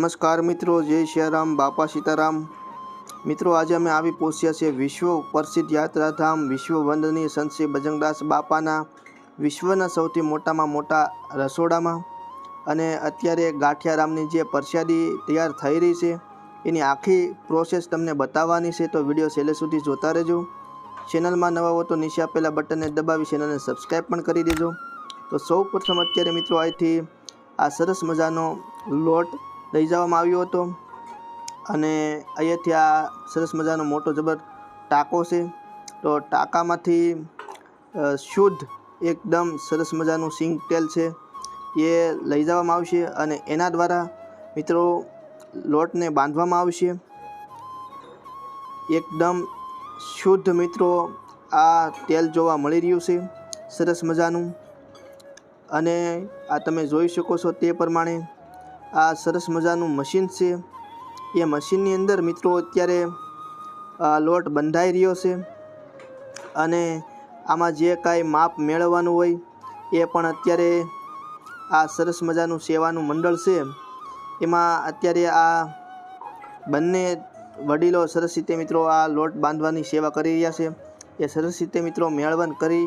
નમસ્કાર મિત્રો, જય સિયારામ બાપા સીતારામ. મિત્રો, આજે અમે આવી પહોંચ્યા છે વિશ્વ પ્રસિદ્ધ યાત્રાધામ વિશ્વ વંદનીય સંત શ્રી બજરંગદાસ બાપાના વિશ્વના સૌથી મોટામાં મોટા રસોડામાં. અને અત્યારે ગાંઠિયારામની જે પ્રસાદી તૈયાર થઈ રહી છે, એની આખી પ્રોસેસ તમને બતાવવાની છે, તો વીડિયો છેલ્લે સુધી જોતા રહેજો. ચેનલમાં નવા હો તો નીચે આપેલા બટનને દબાવી ચેનલને સબસ્ક્રાઈબ પણ કરી દેજો. તો સૌ પ્રથમ અત્યારે મિત્રો, અહીંથી આ સરસ મજાનો લોટ લઈ જવામાં આવ્યો હતો. અને અહીંયાથી આ સરસ મજાનો મોટો જબર ટાંકો છે. તો ટાંકામાંથી શુદ્ધ એકદમ સરસ મજાનું સિંગ તેલ છે. એ લઈ જવામાં આવશે અને એના દ્વારા મિત્રો લોટને બાંધવામાં આવશે. એકદમ શુદ્ધ મિત્રો આ તેલ જોવા મળી રહ્યું છે. સરસ મજાનું. અને આ તમે જોઈ શકો છો તે પ્રમાણે આ સરસ મજાનું મશીન છે. એ મશીનની અંદર મિત્રો અત્યારે લોટ બંધાઈ રહ્યો છે. અને આમાં જે કાંઈ માપ મેળવવાનું હોય, એ પણ અત્યારે આ સરસ મજાનું સેવાનું મંડળ છે. એમાં અત્યારે આ બંને વડીલો સરસ રીતે મિત્રો આ લોટ બાંધવાની સેવા કરી રહ્યા છે. એ સરસ રીતે મિત્રો મેળવન કરી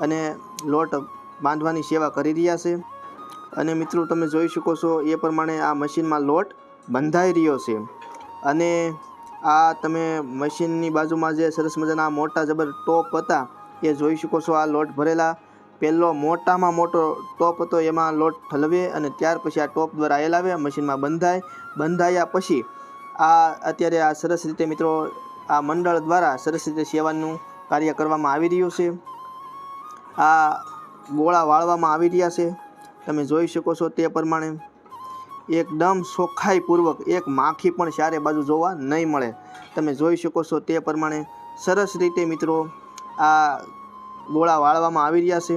અને લોટ બાંધવાની સેવા કરી રહ્યા છે. અને મિત્રો તમે જોઈ શકો છો એ પ્રમાણે આ મશીનમાં લોટ બંધાઈ રહ્યો છે. અને આ તમે મશીનની બાજુમાં જે સરસ મજાના મોટા જબર ટોપ હતા, એ જોઈ શકો છો આ લોટ ભરેલા. પહેલો મોટામાં મોટો ટોપ હતો, એમાં લોટ ઠલવે અને ત્યાર પછી આ ટોપ દ્વારા હલાવે મશીનમાં બંધાય. બંધાયા પછી આ અત્યારે આ સરસ રીતે મિત્રો આ મંડળ દ્વારા સરસ રીતે સેવાનું કાર્ય કરવામાં આવી રહ્યું છે. આ ગોળા વાળવામાં આવી રહ્યા છે. તમે જોઈ શકો છો તે પ્રમાણે એકદમ ચોખ્ખાઈપૂર્વક એક માખી પણ ચારે બાજુ જોવા નહીં મળે. તમે જોઈ શકો છો તે પ્રમાણે સરસ રીતે મિત્રો આ ગોળા વાળવામાં આવી રહ્યા છે.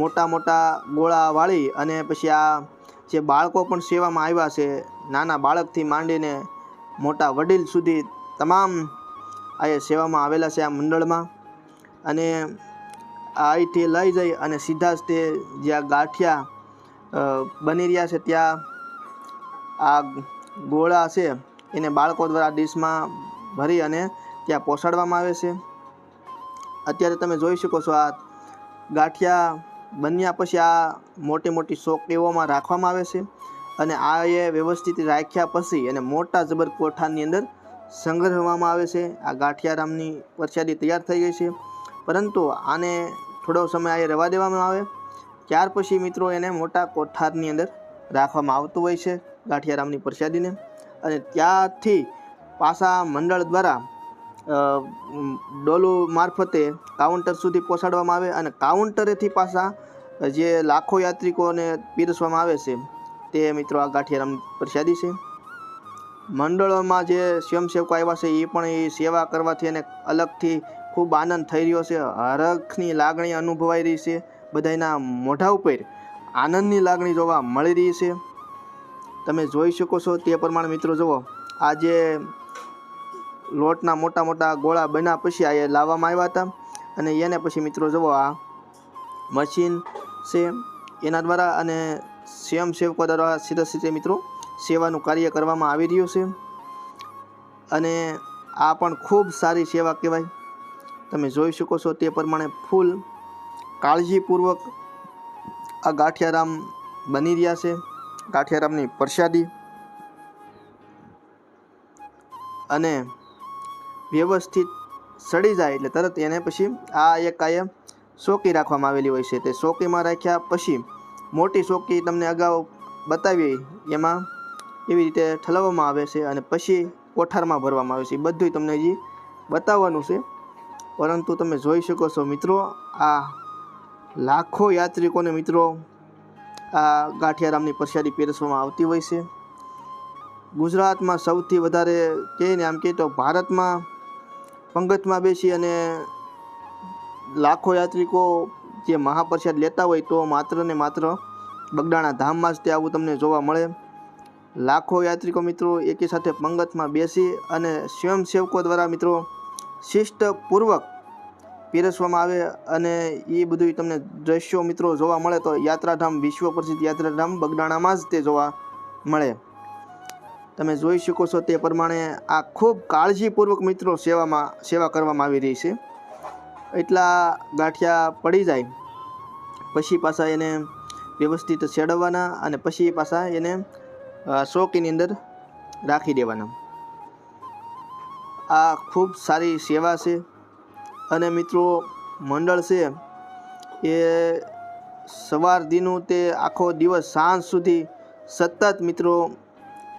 મોટા મોટા ગોળા વાળી અને પછી આ જે બાળકો પણ સેવામાં આવ્યા છે, નાના બાળકથી માંડીને મોટા વડીલ સુધી તમામ આ સેવામાં આવેલા છે આ મંડળમાં. અને અહીંથી લઈ જઈ અને સીધા જ તે જ્યાં ગાંઠિયા બની રહ્યા છે ત્યાં. આ ગોળા છે એને બાળકો દ્વારા ડીશમાં ભરી અને ત્યાં પોસાડવામાં આવે છે. અત્યારે તમે જોઈ શકો છો આ ગાંઠિયા બન્યા પછી આ મોટી મોટી સોકડીઓમાં રાખવામાં આવે છે અને આ એ વ્યવસ્થિત રાખ્યા પછી અને મોટા જબર કોઠાની અંદર સંગ્રહવામાં આવે છે. આ ગાંઠિયારામની પરસાદી તૈયાર થઈ ગઈ છે. પરંતુ આને થોડો સમય આ રવા દેવામાં આવે. ત્યાર પછી મિત્રો એને મોટા કોઠારની અંદર રાખવામાં આવતું હોય છે, ગાંઠિયારામની પ્રસાદીને. અને ત્યાંથી પાછા મંડળ દ્વારા ડોલું મારફતે કાઉન્ટર સુધી પહોંચાડવામાં આવે અને કાઉન્ટરેથી પાછા જે લાખો યાત્રિકોને પીરસવામાં આવે છે, તે મિત્રો આ ગાંઠિયારામ પ્રસાદી છે. મંડળોમાં જે સ્વયંસેવકો આવ્યા છે એ પણ એ સેવા કરવાથી એને અલગથી ખૂબ આનંદ થઈ રહ્યો છે. હરખની લાગણી અનુભવાઈ રહી છે. બધાના મોઢા ઉપર આનંદની લાગણી જોવા મળી રહી છે. તમે જોઈ શકો છો તે પ્રમાણે મિત્રો જુઓ આ જે લોટના મોટા મોટા ગોળા બન્યા પછી આ લાવવામાં આવ્યા હતા. અને એને પછી મિત્રો જુઓ, આ મશીન છે, એના દ્વારા અને સ્વયંસેવકો દ્વારા સીધા સીધે મિત્રો સેવાનું કાર્ય કરવામાં આવી રહ્યું છે. અને આ પણ ખૂબ સારી સેવા કહેવાય. તમે જોઈ શકો છો તે પ્રમાણે ફૂલ કાળજીપૂર્વક આ ગાંઠિયારામ બની રહ્યા છે. ગાંઠિયારામની પ્રસાદી અને વ્યવસ્થિત સડી જાય એટલે તરત એને પછી આ એક કાયમ સોકી રાખવામાં આવેલી હોય છે. તે સોકીમાં રાખ્યા પછી મોટી સોકી તમને અગાઉ બતાવી એમાં એવી રીતે ઠલવવામાં આવે છે અને પછી કોઠારમાં ભરવામાં આવે છે. બધું તમને હજી બતાવવાનું છે. પરંતુ તમે જોઈ શકો છો મિત્રો, આ લાખો યાત્રિકોને મિત્રો આ ગાંઠિયારામની પ્રસાદી પીરસવામાં આવતી હોય છે. ગુજરાતમાં સૌથી વધારે કહે ને આમ કહે તો ભારતમાં પંગતમાં બેસી અને લાખો યાત્રિકો જે મહાપ્રસાદ લેતા હોય તો માત્ર ને માત્ર બગડાણા ધામમાં જ તે આવું તમને જોવા મળે. લાખો યાત્રિકો મિત્રો એકી સાથે પંગતમાં બેસી અને સ્વયંસેવકો દ્વારા મિત્રો શિષ્ટપૂર્વક પીરસવામાં આવે અને એ બધું તમને દ્રશ્યો મિત્રો જોવા મળે તો યાત્રાધામ વિશ્વ પ્રસિદ્ધ યાત્રાધામ બગડાણામાં જ તે જોવા મળે. તમે જોઈ શકો છો તે પ્રમાણે આ ખૂબ કાળજીપૂર્વક મિત્રો સેવામાં, સેવા કરવામાં આવી રહી છે. એટલા ગાંઠિયા પડી જાય. પછી પાછા એને વ્યવસ્થિત સેડવવાના અને પછી પાછા એને શોકીની અંદર રાખી દેવાના. આ ખૂબ સારી સેવા છે. અને મિત્રો, મંડળ છે, એ સવાર દીનું તે આખો દિવસ સાંજ સુધી સતત મિત્રો,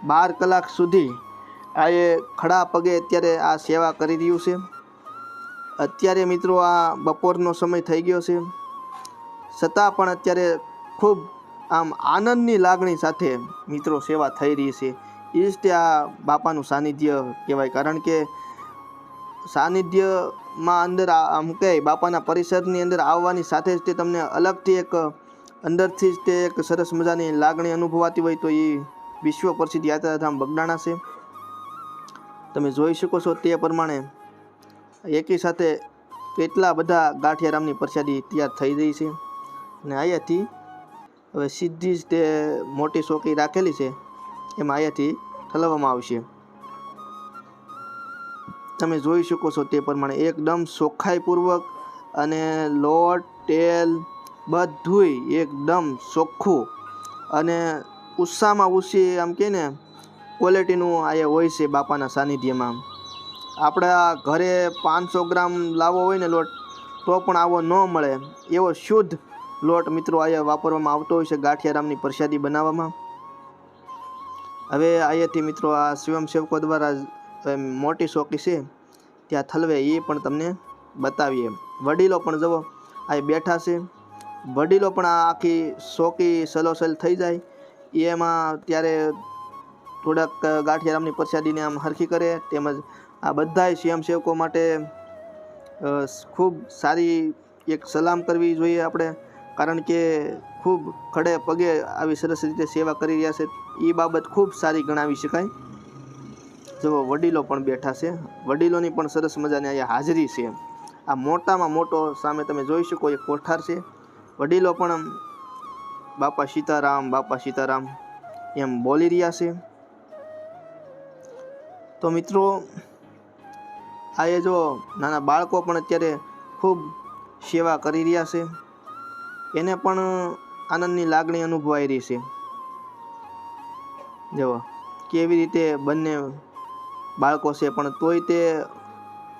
બાર કલાક સુધી આ એ ખડા પગે અત્યારે આ સેવા કરી રહ્યું છે. અત્યારે મિત્રો આ બપોરનો સમય થઈ ગયો છે. છતાં પણ અત્યારે ખૂબ આમ આનંદની લાગણી સાથે મિત્રો સેવા થઈ રહી છે. એ જ તે આ બાપાનું સાનિધ્ય કહેવાય. કારણ કે સાનિધ્યમાં અંદર આમ કહે બાપાના પરિસરની અંદર આવવાની સાથે જ તે તમને અલગથી એક, અંદરથી જ તે એક સરસ મજાની લાગણી અનુભવાતી હોય તો એ વિશ્વ પ્રસિદ્ધ યાત્રાધામ બગડાણા છે. તમે જોઈ શકો છો તે પ્રમાણે એકી સાથે કેટલા બધા ગાંઠિયારામની પ્રસાદી તૈયાર થઈ રહી છે. અને અહીંયાથી હવે સીધી જ તે મોટી ચોકી રાખેલી છે. એમાં અહીંયાથી ઠલવવામાં આવશે. તમે જોઈ શકો છો તે પ્રમાણે એકદમ ચોખ્ખાઈપૂર્વક અને લોટ, તેલ બધુંય એકદમ ચોખ્ખું અને ઉષામાં ઉછી આમ કે ને ક્વોલિટીનું આ હોય છે બાપાના સાનિધ્યમાં. આપણા ઘરે પાંચસો ગ્રામ લાવો હોય ને લોટ, તો પણ આવો ન મળે. એવો શુદ્ધ લોટ મિત્રો અહીંયા વાપરવામાં આવતો હોય છે ગાંઠિયારામની પ્રસાદી બનાવવામાં. હવે અહીંયાથી મિત્રો આ સ્વયંસેવકો દ્વારા મોટી ચોકી છે, ત્યાં થલવે એ પણ તમને બતાવીએ. વડીલો પણ જવો આ બેઠા છે. વડીલો પણ આ આખી ચોકી સલોસલ થઈ જાય. એમાં ત્યારે થોડાક ગાંઠિયારામની પ્રસાદીને આમ હરખી કરે, તેમજ આ બધાય સ્વયંસેવકો માટે ખૂબ સારી એક સલામ કરવી જોઈએ આપણે. કારણ કે ખૂબ ખડે પગે આવી સરસ રીતે સેવા કરી રહ્યા છે. એ બાબત ખૂબ સારી ગણાવી શકાય. જો વડીલો પણ બેઠા છે, વડીલોની પણ સરસ મજાની અહીંયા હાજરી છે. આ મોટામાં મોટો સામે તમે જોઈ શકો, એક કોઠાર છે. વડીલો પણ બાપા સીતારામ બાપા સીતારામ એમ બોલી રહ્યા છે. તો મિત્રો, આ એ જો નાના બાળકો પણ અત્યારે ખૂબ સેવા કરી રહ્યા છે. એને પણ આનંદની લાગણી અનુભવાઈ રહી છે. જુઓ કેવી રીતે બંને બાળકો છે, પણ તોય તે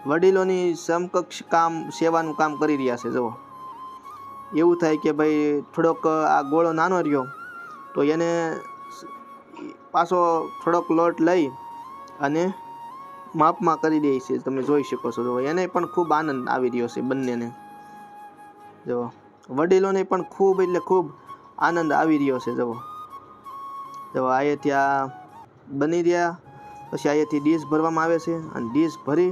વડીલોની સમકક્ષ કામ, સેવાનું કામ કરી રહ્યા છે, જુઓ. એવું થાય કે ભાઈ થોડોક આ ગોળો નાનો રહ્યો, તો એને પાછો થોડોક લોટ લઈ અને માપમાં કરી દે છે, તમે જોઈ શકો છો, જુઓ. એને પણ ખૂબ આનંદ આવી રહ્યો છે, બંનેને. જુઓ. વડીલોને પણ ખૂબ એટલે ખૂબ આનંદ આવી રહ્યો છે, જુઓ. જુઓ આ ત્યાં બની રહ્યા. પછી અહીંયાથી ડીશ ભરવામાં આવે છે અને ડીશ ભરી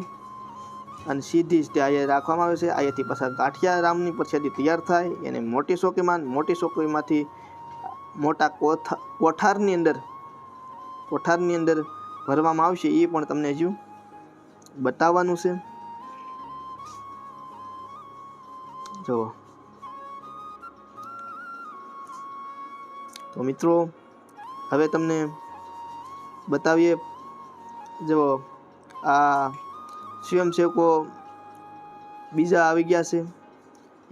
અને સીધી જ તે અહીંયા રાખવામાં આવે છે. અહીંયાથી પાછા ગાંઠિયા રામની પ્રસાદી તૈયાર થાય. એને મોટી ચોકીમાં, મોટી ચોકીમાંથી મોટા કોઠા કોઠારની અંદર કોઠારની અંદર ભરવામાં આવશે એ પણ તમને હજુ બતાવવાનું છે. જુઓ. તો મિત્રો, હવે તમને બતાવીએ જો, આ સ્વયંસેવકો બીજા આવી ગયા છે.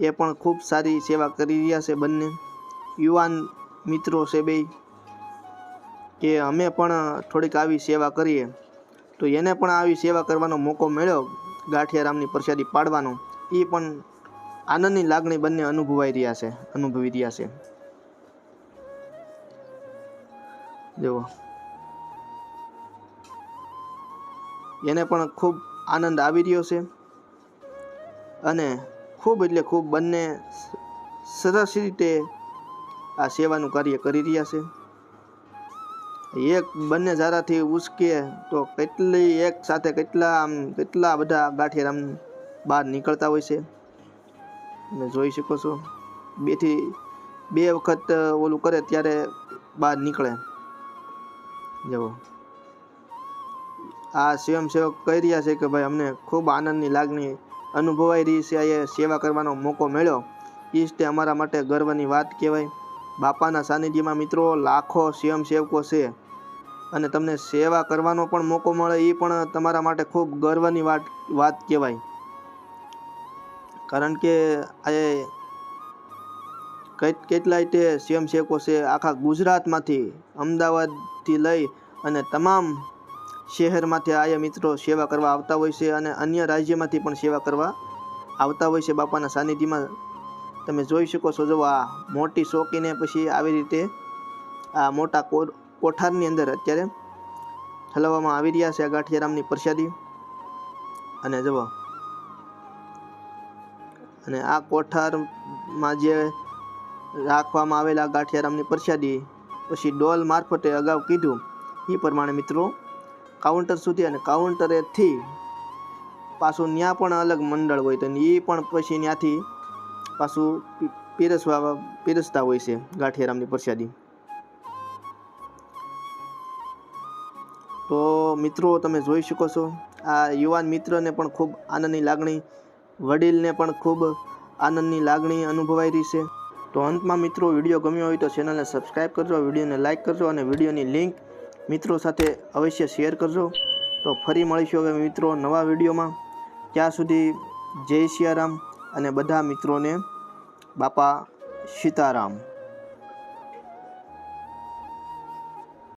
એ પણ ખૂબ સારી સેવા કરી રહ્યા છે બંને. યુવાન મિત્રો છે બે, કે અમે પણ થોડીક આવી સેવા કરીએ. તો એને પણ આવી સેવા કરવાનો મોકો મળ્યો ગાંઠિયારામની પ્રસાદી પાડવાનો. એ પણ આનંદની લાગણી બંને અનુભવાઈ રહ્યા છે, અનુભવી રહ્યા છે. જુઓ. એને પણ ખૂબ આનંદ આવી રહ્યો છે. અને ખૂબ એટલે ખૂબ બંને સરસ રીતે આ સેવાનું કાર્ય કરી રહ્યા છે. એક બંને ઝારાથી ઉસકે તો કેટલી એક સાથે કેટલા આમ કેટલા બધા ગાંઠિયાર આમ બહાર નીકળતા હોય છે. તમે જોઈ શકો છો. બેથી બે વખત ઓલું કરે ત્યારે બહાર નીકળે. જુઓ. આ સ્વયંસેવક કહી રહ્યા છે કે ભાઈ, અમને ખૂબ આનંદની લાગણી અનુભવાઈ રહી છે. એ સેવા કરવાનો મોકો મળ્યો. એ જ તે અમારા માટે ગર્વની વાત કહેવાય. બાપાના સાનિધ્યમાં મિત્રો, લાખો સ્વયંસેવકો છે અને તમને સેવા કરવાનો પણ મોકો મળે એ પણ તમારા માટે ખૂબ ગર્વની વાત વાત કહેવાય. કારણ કે આ કેટલાય તે સ્વયંસેવકો છે આખા ગુજરાતમાંથી, અમદાવાદથી લઈ અને તમામ શહેરમાંથી આયા મિત્રો સેવા કરવા આવતા હોય છે અને અન્ય રાજ્યમાંથી પણ સેવા કરવા આવતા હોય છે. બાપાના સાનિધ્યમાં તમે જોઈ શકો છો જો આ મોટી શોકીને પછી આવી રીતે આ મોટા કોઠારની અંદર અત્યારે ઠલવવામાં આવી રહ્યા છે આ ગાંઠિયારામની પ્રસાદી. અને જુઓ. અને આ કોઠારમાં જે રાખવામાં આવેલા ગાંઠિયારામની પ્રસાદી, પછી ડોલ મારફતે અગાઉ કીધું. એ પ્રમાણે મિત્રો કાઉન્ટર સુધી અને કાઉન્ટરેથી પાછું ત્યાં પણ અલગ મંડળ હોય તો એ પણ પછી ત્યાંથી પાછું પીરસવા, પીરસતા હોય છે ગાંઠિયારામની પ્રસાદી. તો મિત્રો, તમે જોઈ શકો છો, આ યુવાન મિત્રને પણ ખૂબ આનંદની લાગણી, વડીલને પણ ખૂબ આનંદની લાગણી અનુભવાઈ રહી છે. તો અંતમાં મિત્રો, વીડિયો ગમ્યો હોય તો ચેનલને સબસ્ક્રાઈબ કરજો, વિડીયોને લાઇક કરજો અને વિડીયોની લિંક મિત્રો સાથે અવશ્ય શેર કરજો. તો ફરી મળીશું હવે મિત્રો નવા વિડીયોમાં. ત્યાં સુધી જય સિયારામ અને બધા મિત્રોને બાપા સીતારામ.